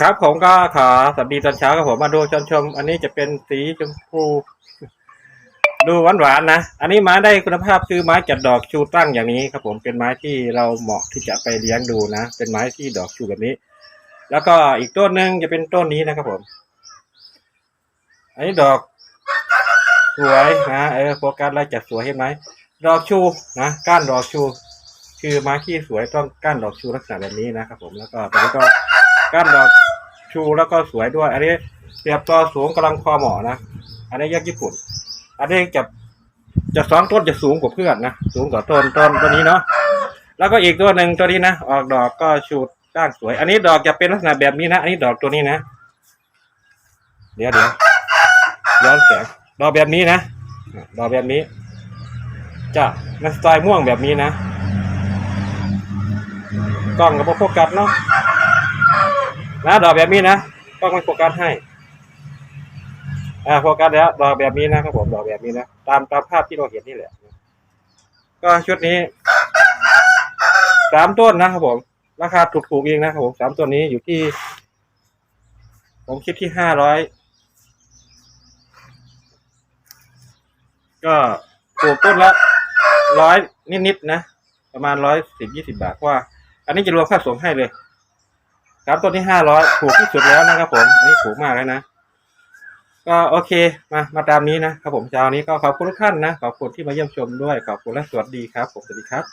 ครับผมก็ขอสวัสดีตอนเช้าครับผมมาดูชมชม อันนี้จะเป็นสีชมพู ดูหวานหวานๆนะ อันนี้ไม้ได้คุณภาพคือไม้จัดดอกชูตั้งอย่างนี้ครับ ผมเป็นไม้ที่เราเหมาะที่จะไปเลี้ยงดูนะ เป็นไม้ที่ดอกชูแบบนี้ แล้วก็อีกต้นหนึ่งจะเป็นต้นนี้นะครับผม อันนี้ดอกสวยนะเออโฟกัสไล่จัดสวยเห็นไหมดอกชูนะก้านดอกชู คือม้ที่สวยต้องก้านดอกชูลักษณะแบบนี้นะครับ ผมแล้วก็ตอนนี้ก็ก้านดอกชูแล้วก็สวยด้วย อันนี้เสียบต่อสูงกำลังพอเหมาะนะอันนี้ยักษ์ญี่ปุ่น อันนี้จะจะสองต้นจะสูงกว่าเพื่อนนะสูงกว่าต้นต้นตัวนี้เนาะแล้วก็อีกตัวหนึ่งตัวนี้นะออกดอกก็ชูก้านสวย อันนี้ดอกจะเป็นลักษณะแบบนี้นะอันนี้ดอกตัวนี้นะ เดี๋ยวเดี๋ยวย้อนแสงดอกแบบนี้นะดอกแบบนี้จะในสไตล์ม่วงแบบนี้นะ กล้องกับโฟกัสเนาะนะดอกแบบนี้นะกล้องไม่โฟกัสให้อ่าโฟกัสแล้วดอกแบบนี้นะครับผมดอกแบบนี้นะตามตามภาพที่เราเห็นนี่แหละ ก็ชุดนี้สามต้นนะครับผม ราคาถูกๆเองนะครับผมสามต้นนี้อยู่ที่ ผมคิดที่ห้าร้อยก็ปลูกต้นละร้อยนิดๆนะ ประมาณร้อยสิบยี่สิบาทเพราะว่า อันนี้จะรวมค่าส่งให้เลย ครับต้นที่ห้าร้อยถูกที่สุดแล้วนะครับผมอันนี้ถูกมากแล้วนะ ก็โอเคมามาตามนี้นะครับผมเช้านี้ก็ขอบคุณทุกท่านนะ ขอบคุณที่มาเยี่ยมชมด้วย ขอบคุณและสวัสดีครับผมสวัสดีครับ